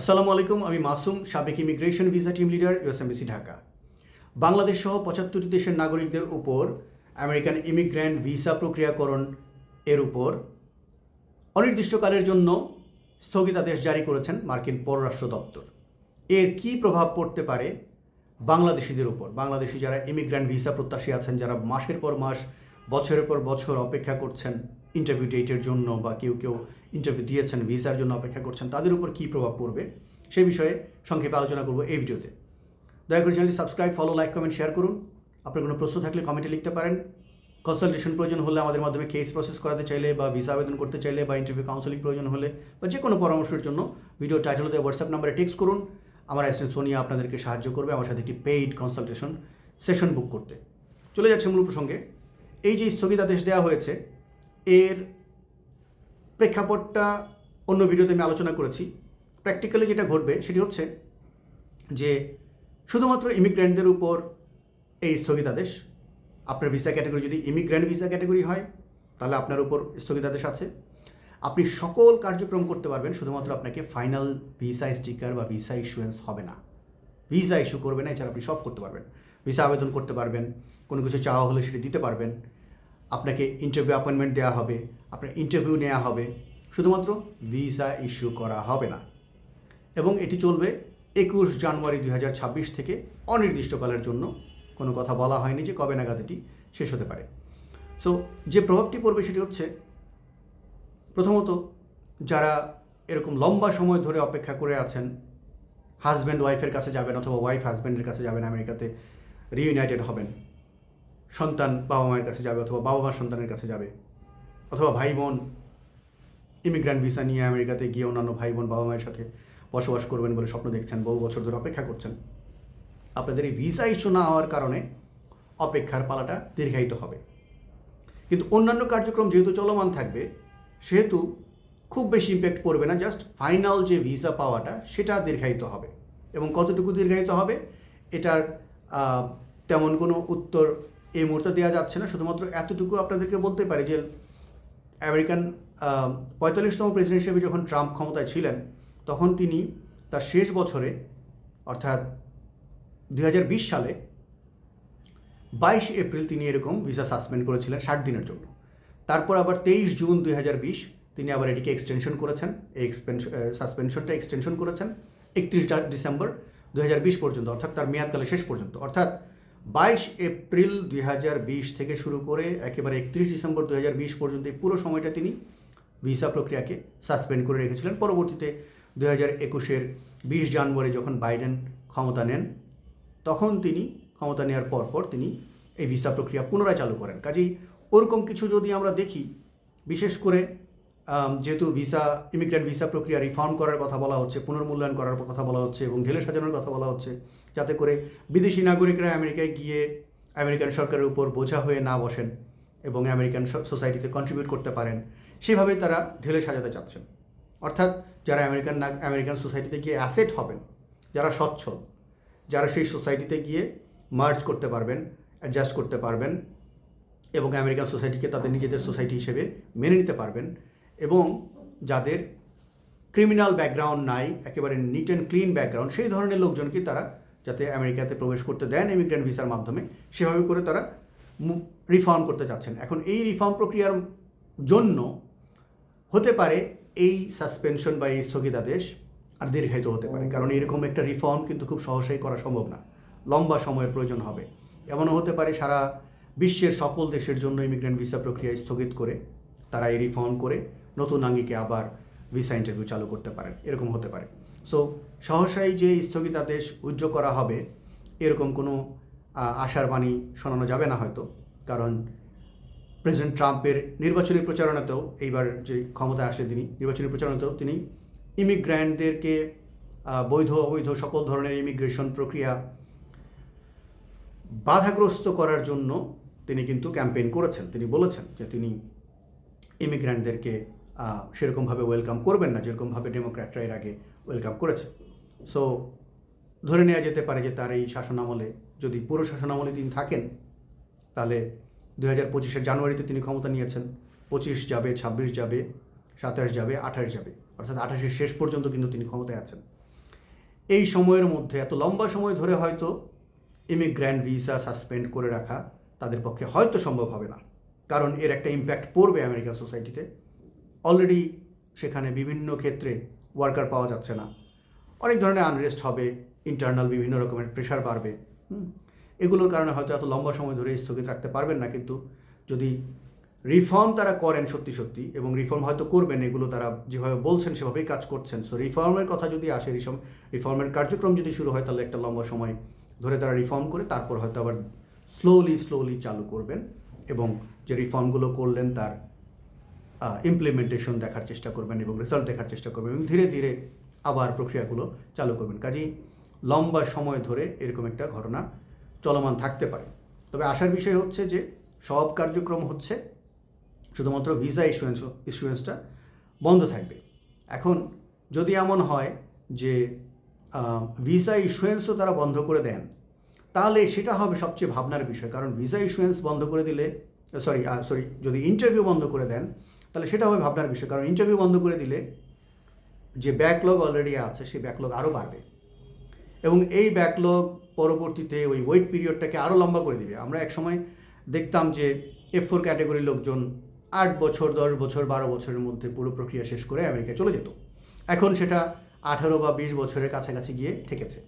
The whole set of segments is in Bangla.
আসসালামু আলাইকুম, আমি মাসুম, সাবেক immigration visa team leader USMBC Dhaka. Bangladesh সহ পঁচাত্তরটি দেশের নাগরিকদের উপর আমেরিকান ইমিগ্র্যান্ট ভিসা প্রক্রিয়াকরণ এর উপর অনির্দিষ্টকালের জন্য স্থগিতাদেশ জারি করেছেন মার্কিন পররাষ্ট্র দপ্তর। এর কি প্রভাব পড়তে পারে বাংলাদেশিদের উপর? বাংলাদেশি যারা ইমিগ্র্যান্ট ভিসা প্রত্যাশী আছেন, যারা মাসের পর মাস, বছরের পর বছর অপেক্ষা করছেন ইন্টারভিউ ডেটের জন্য বা কেউ কেউ ইন্টারভিউ দিয়েছেন ভিসার জন্য অপেক্ষা করছেন, তাদের উপর কী প্রভাব পড়বে? সেই বিষয়ে সংক্ষেপে আলোচনা করব এই ভিডিওতে। দয়া করে চ্যানেলটি subscribe follow like comment share করুন। আপনার কোনো প্রশ্ন থাকলে কমেন্টে লিখতে পারেন। কনসালটেশন প্রয়োজন হলে আমাদের মাধ্যমে কেস প্রসেস করাতে চাইলে বা ভিসা আবেদন করতে চাইলে বা ইন্টারভিউ কাউন্সেলিং প্রয়োজন হলে বা যে কোনো পরামর্শের জন্য ভিডিও টাইটেলতে হোয়াটসঅ্যাপ নাম্বারে টেক্সট করুন। আমার অ্যাসিস্ট্যান্ট সোনিয়া আপনাদেরকে সাহায্য করবে আমার সাথে একটি পেইড কনসালটেশন সেশন বুক করতে। চলে যাচ্ছে মূল প্রসঙ্গে। এই যে স্থগিতাদেশ দেওয়া হয়েছে এর প্রেক্ষাপটটা অন্য ভিডিওতে আমি আলোচনা করেছি। প্র্যাকটিক্যালি যেটা ঘটবে সেটি হচ্ছে যে শুধুমাত্র ইমিগ্র্যান্টদের উপর এই স্থগিতাদেশ, আপনার ভিসা ক্যাটাগরি যদি ইমিগ্র্যান্ট ভিসা ক্যাটাগরি হয়, তাহলে আপনার উপর স্থগিতাদেশ আছে। আপনি সকল কার্যক্রম করতে পারবেন, শুধুমাত্র আপনাকে ফাইনাল ভিসা স্টিকার বা ভিসা ইস্যুয়েন্স হবে না। ভিসা ইস্যু করবে না, এছাড়া আপনি সব করতে পারবেন। ভিসা আবেদন করতে পারবেন, কোনো কিছু চাওয়া হলে সেটি দিতে পারবেন। আপনাকে ইন্টারভিউ অ্যাপয়েন্টমেন্ট দেওয়া হবে, আপনার ইন্টারভিউ নেওয়া হবে। শুধুমাত্র ভিসা ইস্যু করা হবে না। এবং এটি চলবে একুশ জানুয়ারি দু হাজার ছাব্বিশ থেকে অনির্দিষ্টকালের জন্য। কোনো কথা বলা হয়নি যে কবে নাগাদ এটি শেষ হতে পারে। সো যে প্রভাবটি পড়বে সেটি হচ্ছে, প্রথমত যারা এরকম লম্বা সময় ধরে অপেক্ষা করে আছেন হাজব্যান্ড ওয়াইফের কাছে যাবেন অথবা ওয়াইফ হাজব্যান্ডের কাছে যাবেন আমেরিকাতে রিইউনাইটেড হবেন। সন্তান বাবা মায়ের কাছে যাবে অথবা বাবা মার সন্তানের কাছে যাবে। অথবা ভাই বোন ইমিগ্র্যান্ট ভিসা নিয়ে আমেরিকাতে গিয়ে অন্যান্য ভাই বোন বাবা মায়ের সাথে বসবাস করবেন বলে স্বপ্ন দেখছেন, বহু বছর ধরে অপেক্ষা করছেন। আপনাদের এই ভিসা ইস্যু না হওয়ার কারণে অপেক্ষার পালাটা দীর্ঘায়িত হবে। কিন্তু অন্যান্য কার্যক্রম যেহেতু চলমান থাকবে, সেহেতু খুব বেশি ইম্প্যাক্ট পড়বে না জাস্ট ফাইনাল যে ভিসা পাওয়াটা সেটা দীর্ঘায়িত হবে। এবং কতটুকু দীর্ঘায়িত হবে, এটার তেমন কোনো উত্তর এই মুহূর্তে দেওয়া যাচ্ছে না। শুধুমাত্র এতটুকু আপনাদেরকে বলতে পারি যে, আমেরিকান পঁয়তাল্লিশতম প্রেসিডেন্ট হিসেবে যখন ট্রাম্প ক্ষমতায় ছিলেন, তখন তিনি তার শেষ বছরে, অর্থাৎ দুই হাজার বিশ সালে বাইশ এপ্রিল তিনি এরকম ভিসা সাসপেন্ড করেছিলেন ষাট দিনের জন্য। তারপর আবার তেইশ জুন দুই তিনি আবার এটিকে এক্সটেনশন করেছেন, এই এক্সপেনশন সাসপেনশনটা এক্সটেনশন করেছেন। একত্রিশ ডিসেম্বর দুই হাজার বিশ পর্যন্ত, অর্থাৎ তার মেয়াদকালে শেষ পর্যন্ত। অর্থাৎ বাইশ এপ্রিল দুই হাজার বিশ থেকে শুরু করে একেবারে একত্রিশ ডিসেম্বর দুই হাজার বিশ পর্যন্ত পুরো সময়টা তিনি ভিসা প্রক্রিয়াকে সাসপেন্ড করে রেখেছিলেন। পরবর্তীতে দুই হাজার একুশের বিশ জানুয়ারি যখন বাইডেন ক্ষমতা নেন, তখন তিনি ক্ষমতা নেওয়ার পর পর তিনি এই ভিসা প্রক্রিয়া পুনরায় চালু করেন। কাজেই ওরকম কিছু যদি আমরা দেখি, বিশেষ করে যেহেতু ভিসা ইমিগ্রেন্ট ভিসা প্রক্রিয়া রিফর্ম করার কথা বলা হচ্ছে, পুনর্মূল্যায়ন করার কথা বলা হচ্ছে এবং ঢেলে সাজানোর কথা বলা হচ্ছে, যাতে করে বিদেশি নাগরিকরা আমেরিকায় গিয়ে আমেরিকান সরকারের উপর বোঝা হয়ে না বসেন এবং আমেরিকান সোসাইটিতে কন্ট্রিবিউট করতে পারেন, সেভাবে তারা ঢেলে সাজাতে চাচ্ছেন। অর্থাৎ যারা আমেরিকান আমেরিকান সোসাইটিতে গিয়ে অ্যাসেট হবেন, যারা সচ্ছল যারা সেই সোসাইটিতে গিয়ে মার্জ করতে পারবেন অ্যাডজাস্ট করতে পারবেন এবং আমেরিকান সোসাইটিকে তাদের নিজেদের সোসাইটি হিসেবে মেনে নিতে পারবেন এবং যাদের ক্রিমিনাল ব্যাকগ্রাউন্ড নাই, একেবারে নিট অ্যান্ড ক্লিন ব্যাকগ্রাউন্ড সেই ধরনের লোকজনকে তারা যাতে আমেরিকাতে প্রবেশ করতে দেন ইমিগ্রেন্ট ভিসার মাধ্যমে, সেভাবে করে তারা রিফর্ম করতে চাচ্ছেন। এখন এই রিফর্ম প্রক্রিয়ার জন্য হতে পারে এই সাসপেনশন বা এই স্থগিতাদেশ আর দীর্ঘায়িত হতে পারে। কারণ এরকম একটা রিফর্ম কিন্তু খুব সহজেই করা সম্ভব না। লম্বা সময়ের প্রয়োজন হবে। এমনও হতে পারে সারা বিশ্বের সকল দেশের জন্য ইমিগ্রেন্ট ভিসা প্রক্রিয়া স্থগিত করে তারা এই রিফর্ম করে নতুন আঙ্গিকে আবার ভিসা ইন্টারভিউ চালু করতে পারেন এরকম হতে পারে। সো সহসাই যে স্থগিতাদেশ উজ্জ করা হবে, এরকম কোনো আশার বাণী শোনানো যাবে না হয়তো। কারণ প্রেসিডেন্ট ট্রাম্পের নির্বাচনী প্রচারণাতেও এইবার যে ক্ষমতায় আসলে তিনি, নির্বাচনী প্রচারণাতেও তিনি ইমিগ্র্যান্টদেরকে বৈধ, অবৈধ সকল ধরনের ইমিগ্রেশন প্রক্রিয়া বাধাগ্রস্ত করার জন্য তিনি কিন্তু ক্যাম্পেইন করেছেন। তিনি বলেছেন যে তিনি ইমিগ্র্যান্টদেরকে আহ, সেরকমভাবে ওয়েলকাম করবেন না যেরকমভাবে ডেমোক্র্যাটরা এর আগে ওয়েলকাম করেছে। সো ধরে নেওয়া যেতে পারে যে তার এই শাসনামলে যদি পুরো শাসনামলে তিনি থাকেন তাহলে দু হাজার পঁচিশের জানুয়ারিতে তিনি ক্ষমতা নিয়েছেন। পঁচিশ যাবে ছাব্বিশ যাবে সাতাশ যাবে আঠাশ যাবে। অর্থাৎ আঠাশের শেষ পর্যন্ত কিন্তু তিনি ক্ষমতায় আছেন। এই সময়ের মধ্যে এত লম্বা সময় ধরে হয়তো ইমিগ্র্যান্ট ভিসা সাসপেন্ড করে রাখা তাদের পক্ষে হয়তো সম্ভব হবে না। কারণ এর একটা ইম্প্যাক্ট পড়বে আমেরিকান সোসাইটিতে অলরেডি সেখানে বিভিন্ন ক্ষেত্রে ওয়ার্কার পাওয়া যাচ্ছে না। অনেক ধরনের আনরেস্ট হবে ইন্টারনাল বিভিন্ন রকমের প্রেশার বাড়বে। এগুলোর কারণে হয়তো এত লম্বা সময় ধরে স্থগিত রাখতে পারবেন না, কিন্তু যদি রিফর্ম তারা করেন সত্যি সত্যি, এবং রিফর্ম হয়তো করবেন, এগুলো তারা যেভাবে বলছেন, সেভাবেই কাজ করছেন। সো রিফর্মের কথা যদি আসে রিফর্ম রিফর্মের কার্যক্রম যদি শুরু হয়, তাহলে একটা লম্বা সময় ধরে তারা রিফর্ম করে, তারপর হয়তো আবার স্লোলি স্লোলি চালু করবেন, এবং যে রিফর্মগুলো করলেন তার ইমপ্লিমেন্টেশন দেখার চেষ্টা করবেন এবং রেজাল্ট দেখার চেষ্টা করবেন এবং ধীরে ধীরে আবার প্রক্রিয়াগুলো চালু করবেন। কাজেই লম্বা সময় ধরে এরকম একটা ঘটনা চলমান থাকতে পারে। তবে আসার বিষয় হচ্ছে যে সব কার্যক্রম হচ্ছে, শুধুমাত্র ভিসা ইস্যুয়েন্স ইস্যুয়েন্সটা বন্ধ থাকবে। এখন যদি এমন হয় যে ভিসা ইস্যুয়েন্সও তারা বন্ধ করে দেন, তাহলে সেটা হবে সবচেয়ে ভাবনার বিষয়। কারণ ভিসা ইস্যুয়েন্স বন্ধ করে দিলে সরি সরি যদি ইন্টারভিউ বন্ধ করে দেন, তাহলে সেটা হবে ভাবনার বিষয়। কারণ ইন্টারভিউ বন্ধ করে দিলে যে ব্যাকলগ অলরেডি আছে, সেই ব্যাকলগ আরও বাড়বে। এবং এই ব্যাকলগ পরবর্তীতে ওই ওয়েট পিরিয়ডটাকে আরও লম্বা করে দিবে। আমরা একসময় দেখতাম যে এফ ফোর ক্যাটাগরির লোকজন আট বছর, দশ বছর, বারো বছরের মধ্যে পুরো প্রক্রিয়া শেষ করে আমেরিকায় চলে যেত। এখন সেটা আঠারো বা বিশ বছরের কাছাকাছি গিয়ে ঠেকেছে।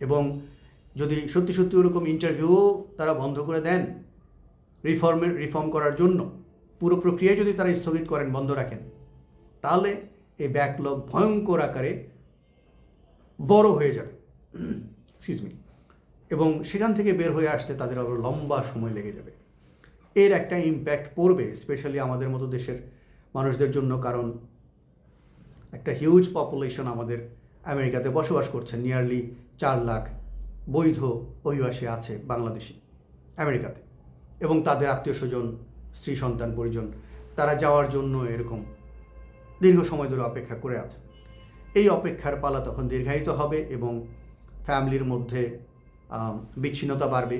এবং যদি সত্যি সত্যি ওরকম ইন্টারভিউও তারা বন্ধ করে দেন রিফর্মের রিফর্ম করার জন্য পুরো প্রক্রিয়ায় যদি তারা স্থগিত করেন, বন্ধ রাখেন, তাহলে এই ব্যাকলগ ভয়ঙ্কর আকারে বড় হয়ে যাবে। এক্সকিউজ মি এবং সেখান থেকে বের হয়ে আসতে তাদের আবার লম্বা সময় লেগে যাবে। এর একটা ইম্প্যাক্ট পড়বে স্পেশালি আমাদের মতো দেশের মানুষদের জন্য, কারণ একটা হিউজ পপুলেশন আমাদের আমেরিকাতে বসবাস করছে। নিয়ারলি চার লাখ বৈধ অভিবাসী আছে বাংলাদেশি আমেরিকাতে। এবং তাদের আত্মীয় স্বজন স্ত্রী, সন্তান, পরিজন, তারা যাওয়ার জন্য এরকম দীর্ঘ সময় ধরে অপেক্ষা করে আছে। এই অপেক্ষার পালা তখন দীর্ঘায়িত হবে এবং ফ্যামিলির মধ্যে বিচ্ছিন্নতা বাড়বে।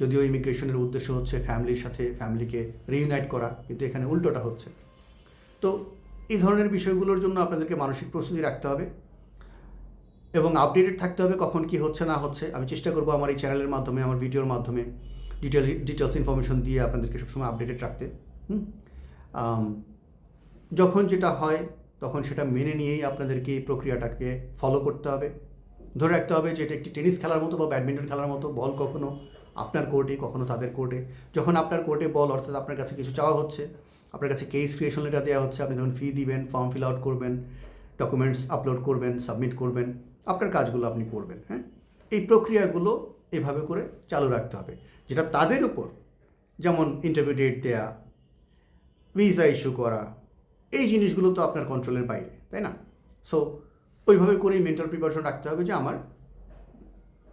যদিও ইমিগ্রেশনের উদ্দেশ্য হচ্ছে ফ্যামিলির সাথে, ফ্যামিলিকে রিউনাইট করা, কিন্তু এখানে উল্টোটা হচ্ছে। তো এই ধরনের বিষয়গুলোর জন্য আপনাদেরকে মানসিক প্রস্তুতি রাখতে হবে এবং আপডেটেড থাকতে হবে কখন কি হচ্ছে না হচ্ছে। আমি চেষ্টা করব আমার এই চ্যানেলের মাধ্যমে, আমার ভিডিওর মাধ্যমে ডিটেল ডিটেলস ইনফরমেশন দিয়ে আপনাদেরকে সবসময় আপডেটেড রাখতে, হুম? যখন যেটা হয়, তখন সেটা মেনে নিয়েই আপনাদেরকে এই প্রক্রিয়াটাকে ফলো করতে হবে। ধরে রাখতে হবে যে এটা একটি টেনিস খেলার মতো বা ব্যাডমিন্টন খেলার মতো, বল কখনো আপনার কোর্টে কখনো তাদের কোর্টে যখন আপনার কোর্টে বল, অর্থাৎ আপনার কাছে কিছু চাওয়া হচ্ছে, আপনার কাছে কেস ক্রিয়েশন লেটার দেওয়া হচ্ছে, আপনি যখন ফি দিবেন ফর্ম ফিল আউট করবেন ডকুমেন্টস আপলোড করবেন সাবমিট করবেন, আপনার কাজগুলো আপনি করবেন হ্যাঁ? এই প্রক্রিয়াগুলো এভাবে করে চালু রাখতে হবে। যেটা তাদের উপর, যেমন ইন্টারভিউ ডেট দেয়া ভিসা ইস্যু করা, এই জিনিসগুলো তো আপনার কন্ট্রোলের বাইরে, তাই না? সো ওইভাবে করেই মেন্টাল প্রিপারেশন রাখতে হবে যে আমার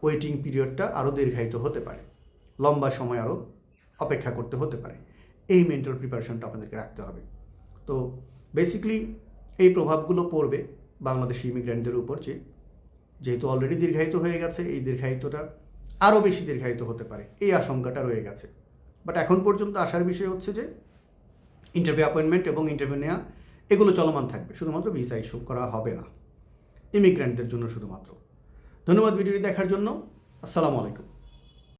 ওয়েটিং পিরিয়ডটা আরও দীর্ঘায়িত হতে পারে। লম্বা সময় আরও অপেক্ষা করতে হতে পারে। এই মেন্টাল প্রিপারেশনটা আপনাদেরকে রাখতে হবে। তো বেসিক্যালি এই প্রভাবগুলো পড়বে বাংলাদেশি ইমিগ্রেন্টদের উপর যে, যেহেতু অলরেডি দীর্ঘায়িত হয়ে গেছে, এই দীর্ঘায়িতটা আরও বেশি দীর্ঘায়িত হতে পারে। এই আশঙ্কাটা রয়ে গেছে। বাট এখন পর্যন্ত আসার বিষয় হচ্ছে যে ইন্টারভিউ অ্যাপয়েন্টমেন্ট এবং ইন্টারভিউ নেওয়া এগুলো চলমান থাকবে। শুধুমাত্র ভিসা ইস্যু করা হবে না। ইমিগ্রেন্টদের জন্য শুধুমাত্র। ধন্যবাদ ভিডিওটি দেখার জন্য। আসসালামু আলাইকুম।